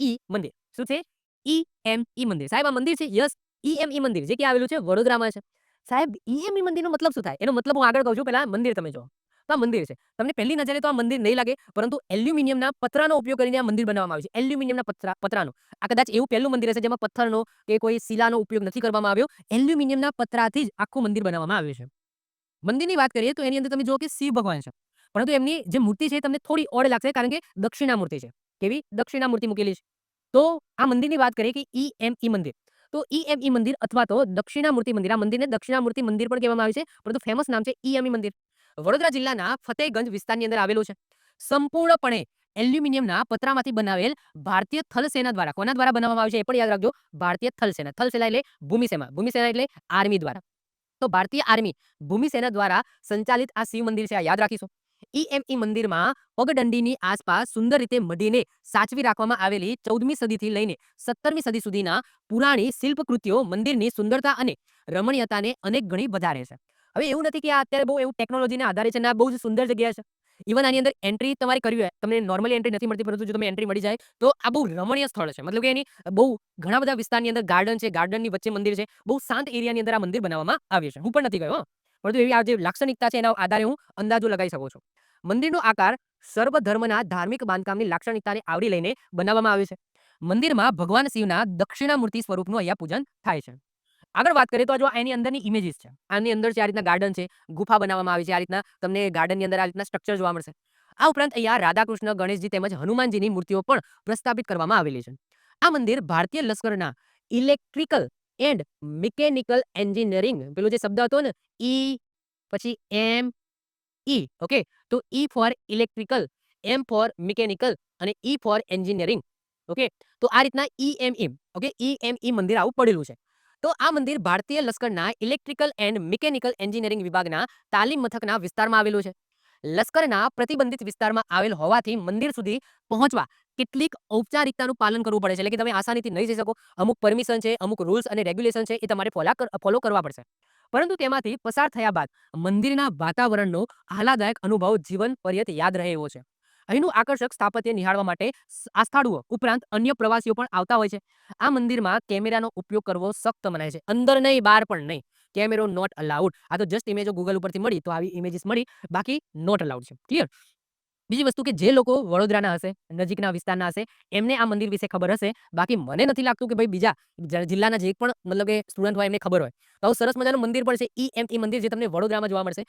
ઈ મંદિર. શું છે? ઈ એમ ઈ મંદિર. સાહેબ, આ મંદિર છે? યસ. ઈ એમ ઈ મંદિર, જે કે આવેલું છે વડોદરામાં છે. સાહેબ, ઈ એમ ઈ મંદિરનો મતલબ શું થાય? એનો મતલબ હું આગળ કહું છું. પહેલા મંદિર તમે જો તો આ મંદિર છે. તમને પહેલી નજરે તો આ મંદિર નહીં લાગે, પરંતુ એલ્યુમિનિયમના પતરાનો ઉપયોગ કરીને આ મંદિર બનાવવામાં આવ્યું છે. એલ્યુમિનિયમના પતરા, પતરાનો. આ કદાચ એવું પહેલું મંદિર હશે જેમાં પથ્થરનો કે કોઈ શિલાનો ઉપયોગ નથી કરવામાં આવ્યો. એલ્યુમિનિયમના પતરાથી જ આખું મંદિર બનાવવામાં આવ્યું છે. મંદિરની વાત કરીએ તો એની અંદર તમે જુઓ કે શિવ ભગવાન છે. પરંતુ એમની જે મૂર્તિ છે તમને થોડી ઓડ લાગશે કારણ કે દક્ષિણા મૂર્તિ છે. કેવી? દક્ષિણામૂર્તિ મૂકેલી છે. તો આ મંદિરની વાત કરીએ કે ઈ એમ ઈ મંદિર. તો ઈ એમ ઈ મંદિર અથવા તો દક્ષિણા મૂર્તિ મંદિર. આ મંદિરને દક્ષિણામૂર્તિ મંદિર પણ કહેવામાં આવે છે, પરંતુ ફેમસ નામ છે ઈ એમ ઈ મંદિર. વડોદરા જિલ્લાના ફતેહગંજ વિસ્તારની અંદર આવેલું છે. સંપૂર્ણપણે એલ્યુમિનિયમના પતરામાંથી બનાવેલ ભારતીય થલસેના દ્વારા. કોના દ્વારા બનાવવામાં આવે છે એ પણ યાદ રાખજો. ભારતીય થલસેના થલસેના એટલે ભૂમિસેના. ભૂમિસેના એટલે આર્મી દ્વારા. તો ભારતીય આર્મી ભૂમિસેના દ્વારા સંચાલિત આ શિવ મંદિર છે, આ યાદ રાખીશું. ઈએમઈ મંદિરમાં પગદંડીની આસપાસ સુંદર રીતે મઢીને સાચવી રાખવામાં આવેલી ચૌદમી સદીથી લઈને સત્તરમી સદી સુધીના પુરાણી શિલ્પકૃતિઓ મંદિરની સુંદરતા અને રમણીયતાને અનેક ગણી વધારે છે. હવે એવું નથી કે આ અત્યારે બહુ એવું ટેકનોલોજીને આધારે છે ને આ બહુ જ સુંદર જગ્યા છે. ઇવન આની અંદર એન્ટ્રી તમારે કરવી હોય, તમને નોર્મલી એન્ટ્રી નથી મળતી, પરંતુ જો તમે એન્ટ્રી મળી જાય, તો આ બહુ રમણીય સ્થળ છે. મતલબ કે એની બહુ ઘણા બધા વિસ્તારની અંદર ગાર્ડન છે ગાર્ડનની વચ્ચે મંદિર છે, બહુ શાંત એરિયાની અંદર આ મંદિર બનાવવામાં આવ્યું છે. હું પણ નથી ગયો. પરંતુ એવી આ જે લાક્ષણિકતા છે, એના આધારે હું અંદાજો લગાવી શકું છું. મંદિરનો આકાર સર્વ ધર્મના ધાર્મિક બાંધકામની લાક્ષણિકતાને આવરી લઈને બનાવવામાં આવ્યો છે. મંદિરમાં ભગવાન શિવના દક્ષિણામૂર્તિ સ્વરૂપનું અહીંયા પૂજન થાય છે. આગળ વાત કરીએ તો જો એની અંદરની ઇમેજીસ છે. આની અંદર છે આ રીતના ગાર્ડન છે, ગુફા બનાવવામાં આવી છે, આ રીતના તમને ગાર્ડનની અંદર આ રીતના સ્ટ્રક્ચર જોવા મળશે. આ ઉપરાંત અહીંયા રાધાકૃષ્ણ, ગણેશજી તેમજ હનુમાનજીની મૂર્તિઓ પણ પ્રસ્થાપિત કરવામાં આવેલી છે. આ મંદિર ભારતીય લશ્કરના ઇલેક્ટ્રિકલ એન્ડ મિકેનિકલ એન્જિનિયરિંગ પેલો જે શબ્દ હતો ને ઈ પછી એમ ઈ ઓકે તો E for electrical M for mechanical અને ઈ ફોર એન્જિનિયરિંગ ઓકે તો આ રીતના ઈ એમ ઈ ઓકે ઈ એમ ઈ મંદિર આવું પડેલું છે. તો આ મંદિર ભારતીય લશ્કરના ઇલેક્ટ્રિકલ એન્ડ મિકેનિકલ એન્જિનિયરિંગ વિભાગના તાલીમ મથકના વિસ્તારમાં આવેલું છે. લશ્કરના પ્રતિબંધિત વિસ્તારમાં આવેલ હોવાથી મંદિર સુધી પહોંચવા કેટલીક ઔપચારિકતાનું પાલન કરવું પડે છે. એટલે કે તમે આસાનીથી નહીં જઈ શકો. અમુક પરમિશન છે, અમુક રૂલ્સ અને રેગ્યુલેશન છે, એ તમારે ફોલો કરવા પડશે. પરંતુ તેમાંથી પસાર થયા બાદ મંદિરના વાતાવરણનો આહલાદાયક અનુભવ જીવન પર્યત યાદ રહે એવો છે. અહીંનું આકર્ષક સ્થાપત્ય નિહાળવા માટે આસ્થાળુઓ ઉપરાંત અન્ય પ્રવાસીઓ પણ આવતા હોય છે. આ મંદિરમાં કેમેરાનો ઉપયોગ કરવો સખ્ત મનાય છે. અંદર નહીં, બહાર પણ નહીં. કેમેરો નોટ અલાઉડ આ તો જસ્ટ ઇમેજો ગૂગલ ઉપરથી મળી, તો આવી ઇમેજીસ મળી. બાકી નોટ અલાઉડ છે. ક્લિયર બીજી વસ્તુ કે જે લોકો વડોદરાના હશે, નજીકના વિસ્તારના હશે, એમને આ મંદિર વિશે ખબર હશે. બાકી મને નથી લાગતું કે ભાઈ બીજા જિલ્લાના જે પણ મતલબ કે સ્ટુડન્ટ હોય એમને ખબર હોય. તો સરસ મજાનું મંદિર પણ છે. ઈ એમ, ઈ મંદિર જે તમને વડોદરામાં જોવા મળશે.